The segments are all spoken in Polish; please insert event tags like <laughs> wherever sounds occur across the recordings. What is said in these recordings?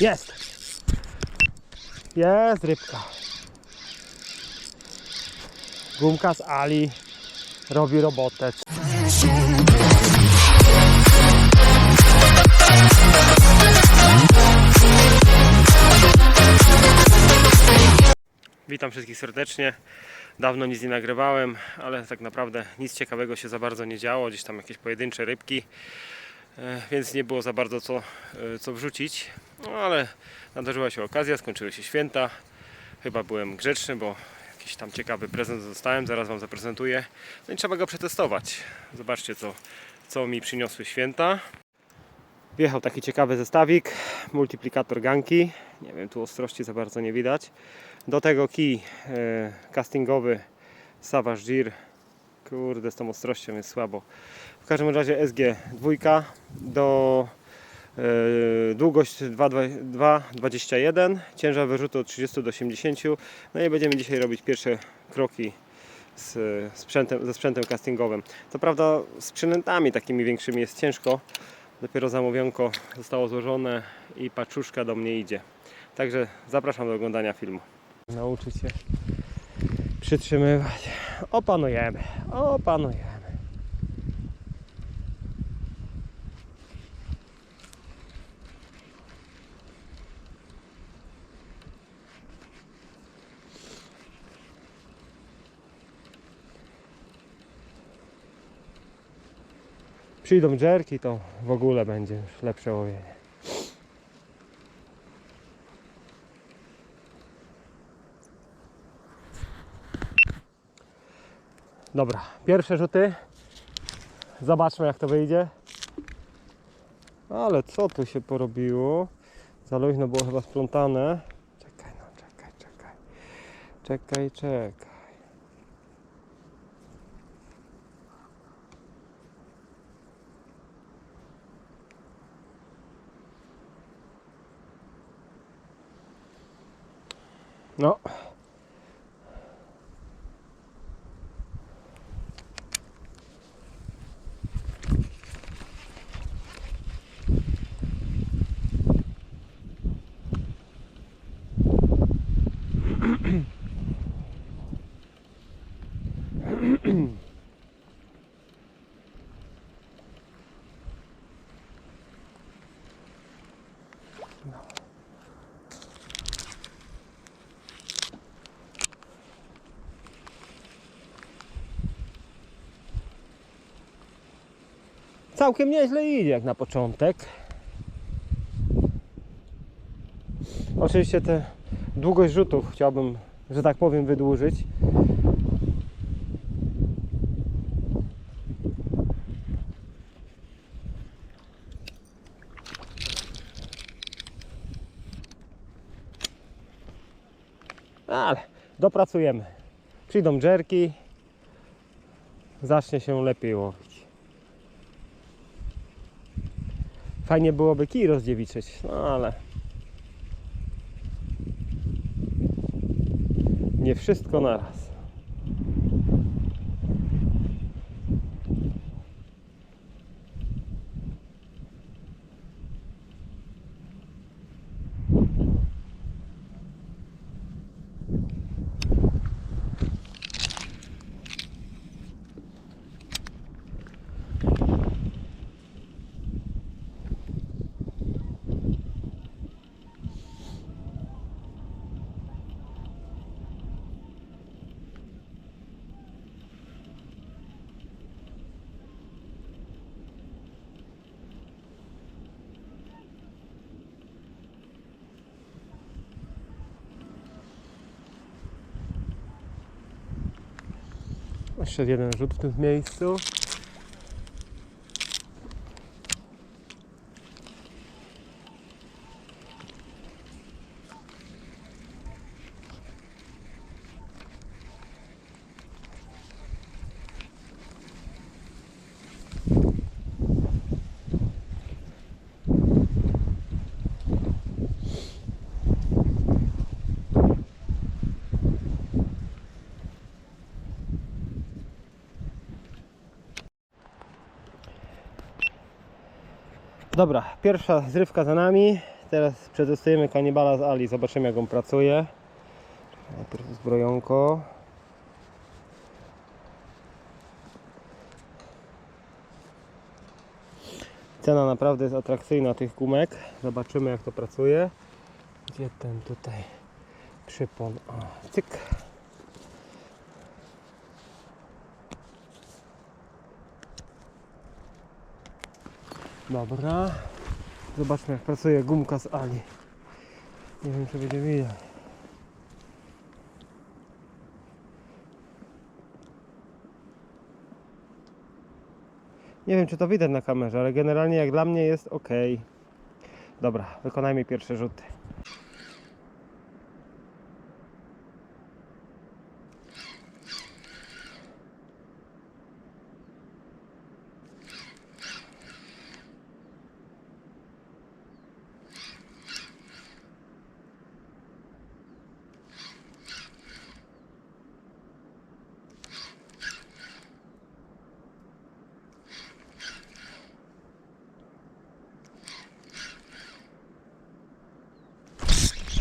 Jest! Jest rybka. Gumka z Ali robi robotę. Witam wszystkich serdecznie. Dawno nic nie nagrywałem, ale tak naprawdę nic ciekawego się za bardzo nie działo. Gdzieś tam jakieś pojedyncze rybki, e, więc nie było za bardzo co, e, co wrzucić. No ale nadarzyła się okazja, skończyły się święta. Chyba byłem grzeczny, bo jakiś tam ciekawy prezent dostałem, zaraz Wam zaprezentuję. No i trzeba go przetestować. Zobaczcie co, co mi przyniosły święta. Wjechał taki ciekawy zestawik, multiplikator ganki. Nie wiem, tu ostrości za bardzo nie widać. Do tego kij e, castingowy Savage Gear. Kurde, z tą ostrością jest słabo. W każdym razie SG 2 do długość 2,21, ciężar wyrzutu od 30 do 80. No i będziemy dzisiaj robić pierwsze kroki z sprzętem, ze sprzętem castingowym. Co prawda z przynętami takimi większymi jest ciężko. Dopiero zamówionko zostało złożone i paczuszka do mnie idzie. Także zapraszam do oglądania filmu. Nauczyć się przytrzymywać. Opanujemy, opanujemy. Przyjdą dżerki, to w ogóle będzie już lepsze łowienie. Dobra, pierwsze rzuty. Zobaczmy jak to wyjdzie. Ale co tu się porobiło? Za luźno było chyba splątane. Czekaj, no czekaj, czekaj. Czekaj, czekaj. No. Całkiem nieźle idzie jak na początek. Oczywiście tę długość rzutów chciałbym, że tak powiem, wydłużyć. Ale dopracujemy. Przyjdą dżerki, zacznie się lepiej łowić. Fajnie byłoby kij rozdziewiczyć, no ale nie wszystko naraz. Jeszcze jeden rzut w tym miejscu. Dobra, pierwsza zrywka za nami. teraz przetestujemy kanibala z Ali, zobaczymy jak on pracuje. Najpierw zbrojonko. Cena naprawdę jest atrakcyjna tych gumek. Zobaczymy jak to pracuje. Gdzie ten tutaj przypon? O, cyk. Dobra. Zobaczmy jak pracuje gumka z Ali. Nie wiem czy będzie widać. Nie wiem czy to widać na kamerze, ale generalnie jak dla mnie jest ok. Dobra, wykonajmy pierwsze rzuty.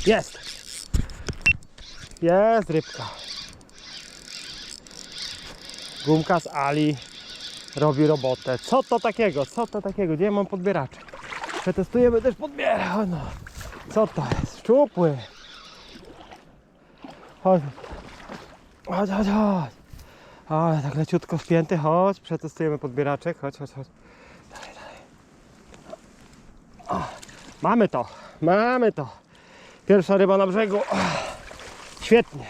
Jest! Jest rybka. Gumka z Ali robi robotę. Co to takiego? Co to takiego? Gdzie mam podbieraczek? Przetestujemy też podbierak. O No. Co to jest? Szczupły. Chodź. Chodź, chodź, chodź. Tak leciutko wpięty. Chodź, przetestujemy podbieraczek. Chodź, chodź, chodź. Dalej, dalej. O, mamy to. Mamy to. Pierwsza ryba na brzegu. Świetnie.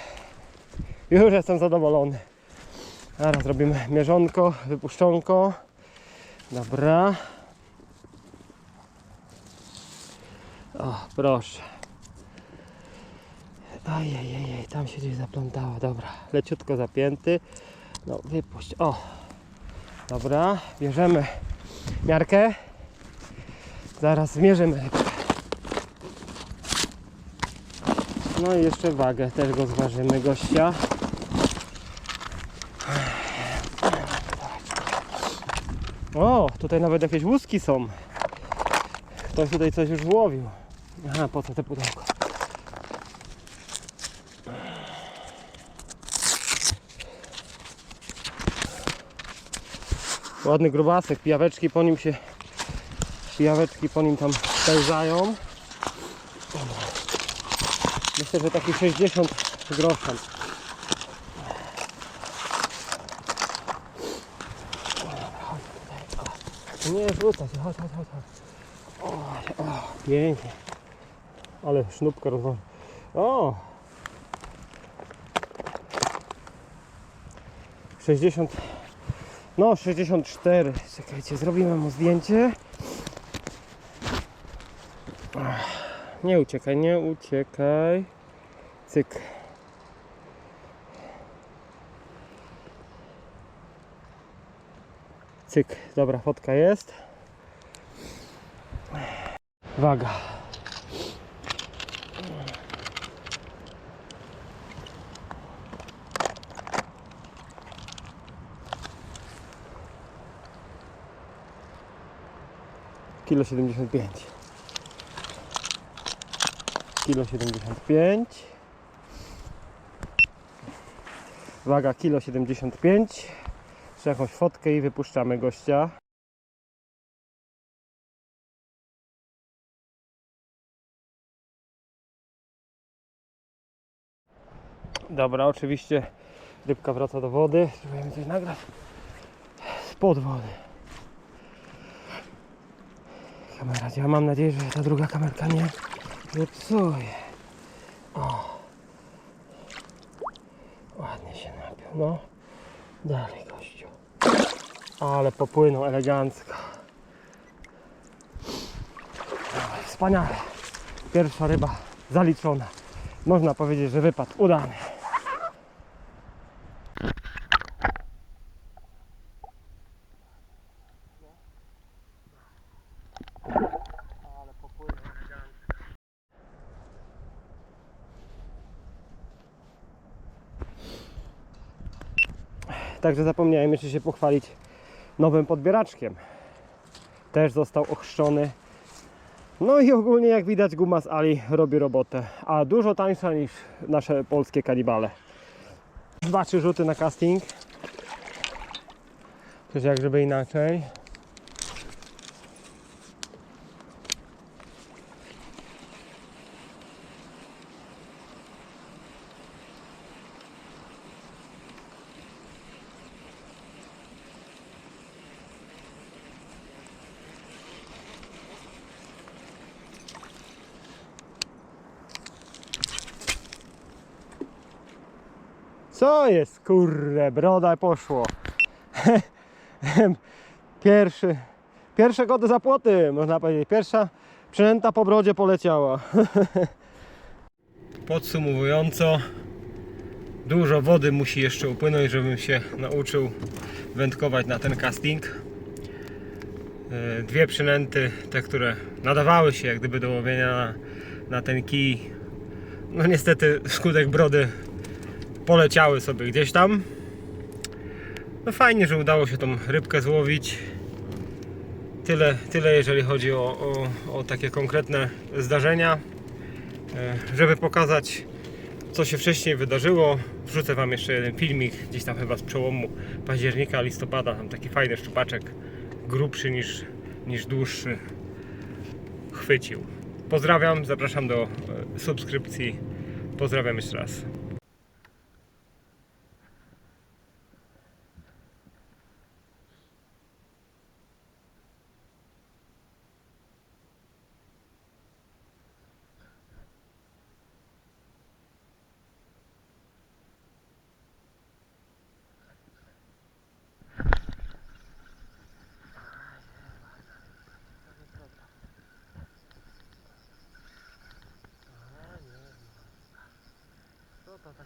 Już jestem zadowolony. Teraz robimy mierzonko, wypuszczonko. Dobra. O, proszę. Ojej, tam się gdzieś zaplątało. Dobra, leciutko zapięty. No, wypuść. O. Dobra, bierzemy miarkę. Zaraz zmierzymy. No i jeszcze wagę, też go zważymy gościa. O, tutaj nawet jakieś łuski są. Ktoś tutaj coś już złowił. Aha, po co te pudełko? Ładny grubasek, pijaweczki po nim się pijaweczki po nim tam pełzają. Myślę, że taki 60 groszy. Nie rzucać, chodź, chodź, chodź. O, o, pięknie. Ale sznupkę rozważył. O! 60 No 64 Czekajcie, zrobimy mu zdjęcie Nie uciekaj, nie uciekaj. Cyk. Cyk. Dobra, fotka jest. Waga. Kilo siedemdziesiąt pięć kilo 75 waga kilo 75 jeszcze jakąś fotkę i wypuszczamy gościa. Dobra oczywiście rybka wraca do wody. Spróbujemy coś nagrać. Spod wody. Kamera działa. Mam nadzieję, że ta druga kamerka nie. Zepsuje. O. no. Dalej, gościu. Ale popłynął elegancko. Wspaniale. Pierwsza ryba zaliczona. Można powiedzieć, że wypad udany. Także zapomniałem jeszcze się pochwalić nowym podbieraczkiem. Też został ochrzczony No i ogólnie jak widać guma z Ali robi robotę, a dużo tańsza niż nasze polskie kanibale. Dwa, trzy rzuty na casting. Przecież jak żeby inaczej. Co jest? Kurde, broda poszło. <laughs> Pierwszy, pierwsze kody za płoty, można powiedzieć. Pierwsza przynęta po brodzie poleciała. <laughs> Podsumowująco, dużo wody musi jeszcze upłynąć, żebym się nauczył wędkować na ten casting. E, Dwie przynęty, te, które nadawały się jak gdyby do łowienia na, na ten kij. No niestety skutek brody poleciały sobie gdzieś tam. No fajnie, że udało się tą rybkę złowić. Tyle, tyle jeżeli chodzi o, o, o takie konkretne zdarzenia. E, Żeby pokazać, co się wcześniej wydarzyło, wrzucę Wam jeszcze jeden filmik, gdzieś tam chyba z przełomu października, listopada. Tam taki fajny szczupaczek, grubszy niż, niż dłuższy, chwycił. Pozdrawiam, zapraszam do e, subskrypcji. Pozdrawiam jeszcze raz. Co to